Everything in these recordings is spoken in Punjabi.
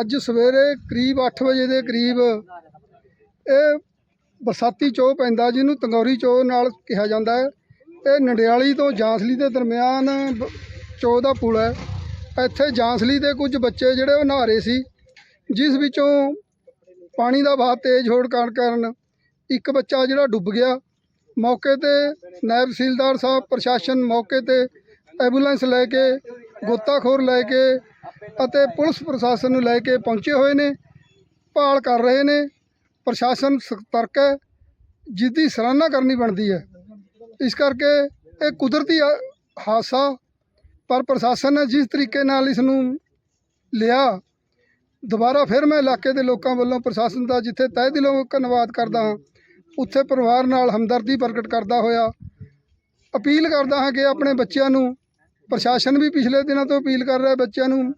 ਅੱਜ ਸਵੇਰੇ ਕਰੀਬ 8 ਵਜੇ ਦੇ ਕਰੀਬ ਇਹ ਬਰਸਾਤੀ ਚੋਅ ਪੈਂਦਾ, ਜਿਹਨੂੰ ਤੰਗੌਰੀ ਚੋਅ ਨਾਲ ਕਿਹਾ ਜਾਂਦਾ ਹੈ। ਇਹ ਨੰਡਿਆਲੀ ਤੋਂ ਜਾਂਸਲੀ ਦੇ ਦਰਮਿਆਨ ਬ- ਚੋਅ ਦਾ ਪੁਲ ਹੈ। ਇੱਥੇ ਜਾਂਸਲੀ ਦੇ ਕੁਝ ਬੱਚੇ ਜਿਹੜੇ ਉਹ ਨਹਾ ਰਹੇ ਸੀ, ਜਿਸ ਵਿੱਚੋਂ ਪਾਣੀ ਦਾ ਵਹਾਅ ਤੇਜ਼ ਹੋਣ ਕਾਰਨ ਇੱਕ ਬੱਚਾ ਜਿਹੜਾ ਡੁੱਬ ਗਿਆ। ਮੌਕੇ ਤੇ ਨਾਇਬ ਤਹਿਸੀਲਦਾਰ ਸਾਹਿਬ, ਪ੍ਰਸ਼ਾਸਨ ਮੌਕੇ ਤੇ ਐਂਬੂਲੈਂਸ ਲੈ ਕੇ, ਗੋਤਾਖੋਰ ਲੈ ਕੇ ਅਤੇ ਪੁਲਿਸ ਪ੍ਰਸ਼ਾਸਨ ਨੂੰ ਲੈ ਕੇ ਪਹੁੰਚੇ ਹੋਏ ਨੇ, ਭਾਲ ਕਰ ਰਹੇ ਨੇ, ਪ੍ਰਸ਼ਾਸਨ ਸਤਰਕ ਹੈ ਜਿਸ ਦੀ ਸਰਾਹਨਾ ਕਰਨੀ ਬਣਦੀ ਹੈ। ਇਸ ਕਰਕੇ ਇਹ ਕੁਦਰਤੀ ਆ- ਹਾਦਸਾ ਪਰ ਪ੍ਰਸ਼ਾਸਨ ਨੇ ਜਿਸ ਤਰੀਕੇ ਨਾਲ ਇਸ ਨੂੰ ਲਿਆ, ਦੁਬਾਰਾ ਫਿਰ ਮੈਂ ਇਲਾਕੇ ਦੇ ਲੋਕਾਂ ਵੱਲੋਂ ਪ੍ਰਸ਼ਾਸਨ ਦਾ ਜਿੱਥੇ ਤਹਿ ਦਿਲੋਂ ਧੰਨਵਾਦ ਕਰਦਾ ਹਾਂ, ਉੱਥੇ ਪਰਿਵਾਰ ਨਾਲ ਹਮਦਰਦੀ ਪ੍ਰਗਟ ਕਰਦਾ ਹੋਇਆ ਅਪੀਲ ਕਰਦਾ ਹਾਂ ਕਿ ਆਪਣੇ ਬੱਚਿਆਂ ਨੂੰ ਪ੍ਰਸ਼ਾਸਨ ਵੀ ਪਿਛਲੇ ਦਿਨਾਂ ਤੋਂ ਅਪੀਲ ਕਰ ਰਿਹਾ ਬੱਚਿਆਂ ਨੂੰ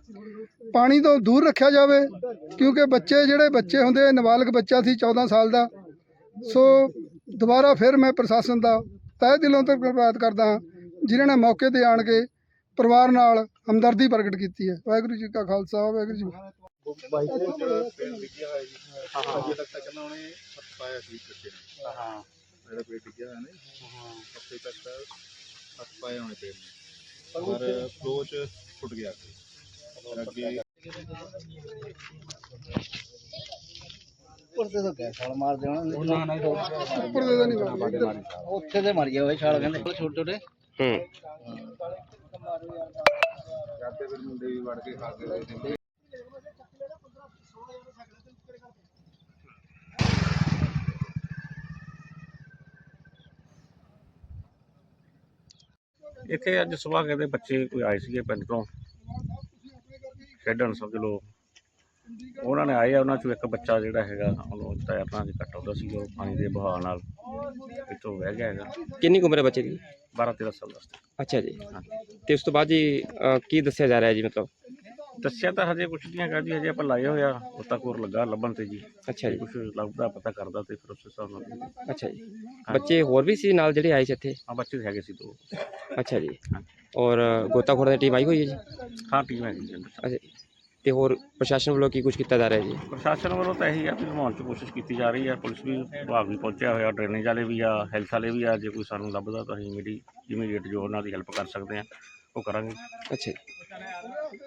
ਪਾਣੀ ਤੋਂ ਦੂਰ ਰੱਖਿਆ ਜਾਵੇ ਕਿਉਂਕਿ ਬੱਚੇ ਜਿਹੜੇ ਬੱਚੇ ਹੁੰਦੇ ਆ, ਨਾਬਾਲਗ ਬੱਚਾ ਸੀ 14 ਸਾਲ ਦਾ। ਸੋ ਦੁਬਾਰਾ ਫਿਰ ਮੈਂ ਪ੍ਰਸ਼ਾਸਨ ਦਾ ਤਹਿ ਦਿਲੋਂ ਤੋਂ ਧੰਨਵਾਦ ਕਰਦਾ ਹਾਂ ਜਿਨ੍ਹਾਂ ਨੇ ਮੌਕੇ ਤੇ ਆਣ ਕੇ ਪਰਿਵਾਰ ਨਾਲ ਹਮਦਰਦੀ ਪ੍ਰਗਟ ਕੀਤੀ ਹੈ। ਵਾਹਿਗੁਰੂ ਜੀ ਕਾ ਖਾਲਸਾ ਵਾਹਿਗੁਰੂ ਜੀ ਹਾਂ ਮੇਰਾ ਪੇਟ ਡਿੱਗਿਆ ਹੋਇਆ ਨੇ ਹਫ਼ਤੇ ਤੱਕ ਹੱਥ ਪਾਏ ਹੋਣੇ ਪੇਟ ਪਰ ਫਲੋ ਚ ਫੁੱਟ ਗਿਆ ਅੱਗੇ ਉੱਪਰ ਤੇ ਤਾਂ ਗੈਸ ਛਾਲ ਨਾ ਨਾ। ਉੱਪਰ ਦੇ ਤਾਂ ਨਹੀਂ। ਉੱਥੇ ਤੇ ਮਰ ਗਿਆ ਉਹ ਛਾਲ ਕਹਿੰਦੇ। ਛੋਟੇ ਛੋਟੇ। ਜਾਂਦੇ ਫਿਰ ਮੁੰਡੇ ਵੀ ਵੜ ਕੇ ਖਾ ਕੇ ਇੱਥੇ ਅੱਜ ਸਵੇਰ ਕਹਿੰਦੇ ਬੱਚੇ ਕੋਈ ਆਏ ਸੀਗੇ ਪਿੰਡ ਤੋਂ ਖੇਡਣ ਸਮਝ ਲਓ। ਉਹਨਾਂ ਨੇ ਆਏ ਆ ਉਹਨਾਂ ਚੋਂ ਇੱਕ ਬੱਚਾ ਜਿਹੜਾ ਹੈਗਾ ਉਹਨੂੰ ਤੈਰਨਾ ਦੀ ਘੱਟ ਆਉਂਦਾ ਸੀ ਉਹ ਪਾਣੀ ਦੇ ਬਹਾਅ ਨਾਲ ਇੱਥੋਂ ਵਹਿ ਗਿਆ ਹੈਗਾ। ਕਿੰਨੀ ਕੁ ਉਮਰ ਹੈ ਬੱਚੇ ਦੀ? 12 13 ਸਾਲ ਦਾ। ਅੱਛਾ ਜੀ। ਤੇ ਉਸ ਤੋਂ ਬਾਅਦ ਜੀ ਅਹ, ਕੀ ਦੱਸਿਆ ਜਾ ਰਿਹਾ ਜੀ ਮਤਲਬ? ਦੱਸਿਆ ਤਾਂ ਹਜੇ ਕੁਛ ਨਹੀਂ ਹੈਗਾ ਜੀ ਹਜੇ ਆਪਾਂ ਲਾਏ ਹੋਇਆ ਉਤਾਕੂਰ ਲੱਗਾ ਲੱਭਣ ਤੇ ਜੀ। ਅੱਛਾ ਜੀ ਕੁਛ ਲੱਭਦਾ ਪਤਾ ਕਰਦਾ ਤੇ ਫਿਰ ਉਸ ਹਿਸਾਬ ਨਾਲ ਅੱਛਾ ਜੀ। ਬੱਚੇ ਹੋਰ ਵੀ ਸੀ ਨਾਲ ਜਿਹੜੇ ਆਏ ਸੀ ਇੱਥੇ? ਆ ਬੱਚੇ ਹੈਗੇ ਸੀ ਦੋ। ਅੱਛਾ ਜੀ। ਔਰ ਗੋਤਾਖੋਰ ਦੀ ਟੀਮ ਆਈ ਹੋਈ ਹੈ ਜੀ? ਹਾਂ ਟੀਮ ਹੈਗੀ ਜੀ ਅੰਦਰ। ਅੱਛਾ। ਤੇ ਹੋਰ ਪ੍ਰਸ਼ਾਸਨ ਵੱਲੋਂ ਕੀ ਕੁਝ ਕੀਤਾ ਜਾ ਰਿਹਾ ਜੀ? ਪ੍ਰਸ਼ਾਸਨ ਵੱਲੋਂ ਤਾਂ ਇਹੀ ਆ ਵੀ ਘੁਮਾਉਣ ਦੀ ਕੋਸ਼ਿਸ਼ ਕੀਤੀ ਜਾ ਰਹੀ ਹੈ ਪੁਲਿਸ ਵੀ ਵਿਭਾਗ ਵੀ ਪਹੁੰਚਿਆ ਹੋਇਆ ਡਰੇਨੇਜ ਵਾਲੇ ਵੀ ਆ ਹੈਲਥ ਵਾਲੇ ਵੀ ਆ। ਜੇ ਕੋਈ ਸਾਨੂੰ ਲੱਭਦਾ ਤਾਂ ਅਸੀਂ ਇਮੀਡੀ ਇਮੀਡੀਏਟ ਜੋ ਉਹਨਾਂ ਦੀ ਹੈਲਪ ਕਰ ਸਕਦੇ ਆ ਉਹ ਕਰਾਂਗੇ। ਅੱਛਾ ਜੀ।